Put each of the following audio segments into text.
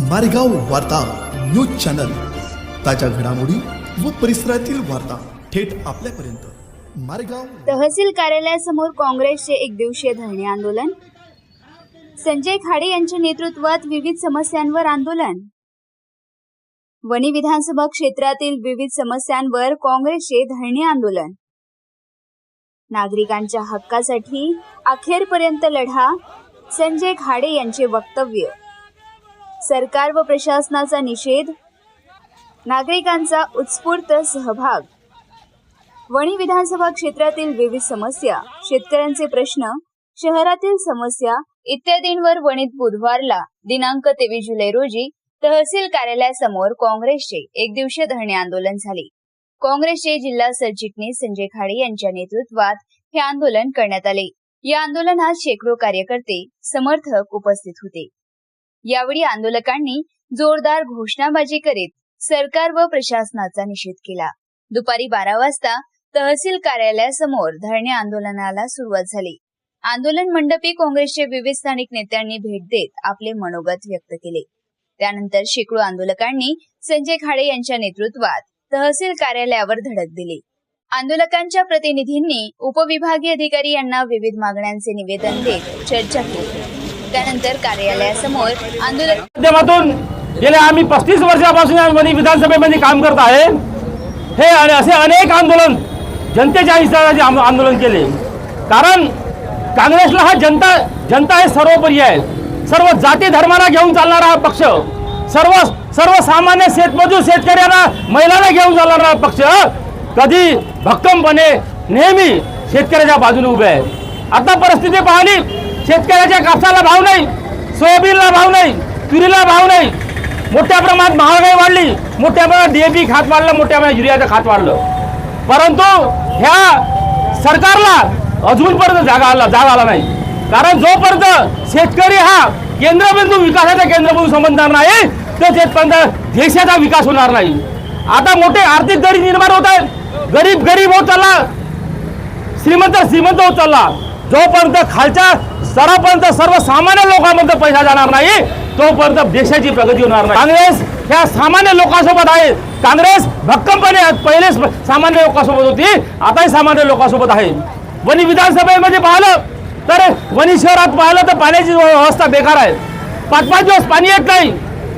मारेगाव वार्ता news channel. ताज्या घडामोडी व परिसरातील वार्ता थेट आपल्यापर्यंत. मारेगाव तहसील कार्यालयासमोर काँग्रेसचे एक दिवसीय धरणे आंदोलन. संजय खाडे यांच्या नेतृत्वात विविध समस्यांवर आंदोलन. वणी विधानसभा क्षेत्रातील विविध समस्यांवर काँग्रेसचे धरणे आंदोलन. नागरिकांच्या हक्कासाठी अखेरपर्यंत लढा संजय खाडे यांचे वक्तव्य. सरकार व प्रशासनाचा निषेध नागरिकांचा उत्स्फूर्त सहभाग. वणी विधानसभा क्षेत्रातील विविध समस्या शेतकऱ्यांचे प्रश्न शहरातील समस्या इत्यादींवर वणीत बुधवारला दिनांक तेवीस जुलै रोजी तहसील कार्यालयासमोर काँग्रेसचे एक दिवसीय धरणे आंदोलन झाले. काँग्रेसचे जिल्हा सरचिटणीस संजय खाडे यांच्या नेतृत्वात हे आंदोलन करण्यात आले. या आंदोलनात शेकडो कार्यकर्ते समर्थक उपस्थित होते. यावेळी आंदोलकांनी जोरदार घोषणाबाजी करीत सरकार व प्रशासनाचा निषेध केला. दुपारी बारा वाजता तहसील कार्यालयासमोर धरणे आंदोलनाला सुरुवात झाली. आंदोलन मंडपी काँग्रेसचे विविध स्थानिक नेत्यांनी भेट देत आपले मनोगत व्यक्त केले. त्यानंतर शेकडो आंदोलकांनी संजय खाडे यांच्या नेतृत्वात तहसील कार्यालयावर धडक दिली. आंदोलकांच्या प्रतिनिधींनी उपविभागीय अधिकारी यांना विविध मागण्यांचे निवेदन देत चर्चा केली. त्यानंतर कार्यालयासमोर आंदोलन माध्यमातून गेल्या आम्ही पस्तीस वर्षापासून या विधानसभेमध्ये काम करत आहे. हे आणि असे अनेक आंदोलन जनतेच्या हिताचे आंदोलन केले. कारण काँग्रेसला हा जनता जनता हे सर्वोपरी आहे. सर्व जाती धर्माला घेऊन चालणारा हा पक्ष सर्व सर्वसामान्य शेतमजूर शेतकऱ्यांना महिलांना घेऊन चालणारा हा पक्ष कधी भक्कमपणे नेहमी शेतकऱ्याच्या बाजूने उभे आहे. आता परिस्थिती पाहिली शेतकऱ्याच्या कापसाला भाव नाही सोयाबीनला भाव नाही तुरीला भाव नाही. मोठ्या प्रमाणात महागाई वाढली मोठ्या प्रमाणात डीएपी खात वाढलं मोठ्या प्रमाणात युरियाचं खात वाढलं. परंतु ह्या सरकारला अजूनपर्यंत जागा आला जागा आला नाही. कारण जोपर्यंत शेतकरी हा केंद्रबिंदू विकासाचा केंद्रबिंदू समजणार नाही तर शेतपर्यंत देशाचा विकास होणार नाही. आता मोठे आर्थिक दरी निर्माण होत आहेत. गरीब गरीब होत चालला श्रीमंत श्रीमंत होत चालला. जोपर्यंत खालच्या स्तरापर्यंत सर्वसामान्य लोकांमध्ये पैसा जाणार नाही तोपर्यंत देशाची प्रगती होणार नाही. काँग्रेस ह्या सामान्य लोकांसोबत आहे. काँग्रेस भक्कमपणे पहिलेच सामान्य लोकांसोबत होती आताही सामान्य लोकांसोबत आहे. वणी विधानसभेमध्ये पाहिलं तर वणी शहरात पाहिलं तर पाण्याची व्यवस्था बेकार आहे. पाच पाच दिवस पाणी येत नाही.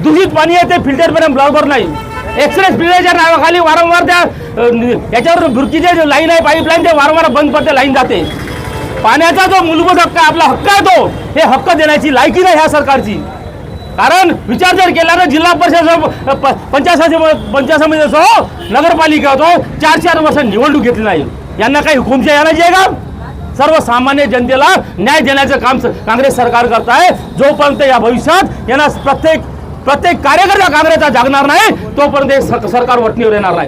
दूषित पाणी येते फिल्टरपर्यंत बरोबर नाही. एक्सप्रेस पिण्याच्या नावाखाली वारंवार त्या याच्यावर भुरकीचे जे लाईन आहे पाईपलाईन ते वारंवार बंद पडते लाईन जाते. पाण्याचा जो मूलभूत हक्क आहे, आपला हक्क आहे तो हे हक्क देण्याची लायकी नाही ह्या सरकारची. कारण विचार जर केला तर जिल्हा परिषद पंचायत पंचायत समिती असो नगरपालिका असो चार चार वर्ष निवडणूक घेतली नाही. यांना काही हुकुमशाही आणायची आहे का? सर्वसामान्य जनतेला न्याय देण्याचं काम काँग्रेस सरकार करत आहे जोपर्यंत या भविष्यात यांना प्रत्येक प्रत्येक कार्यकर्ता काँग्रेसचा जागणार नाही तोपर्यंत हे सरकार वटणीवर येणार नाही.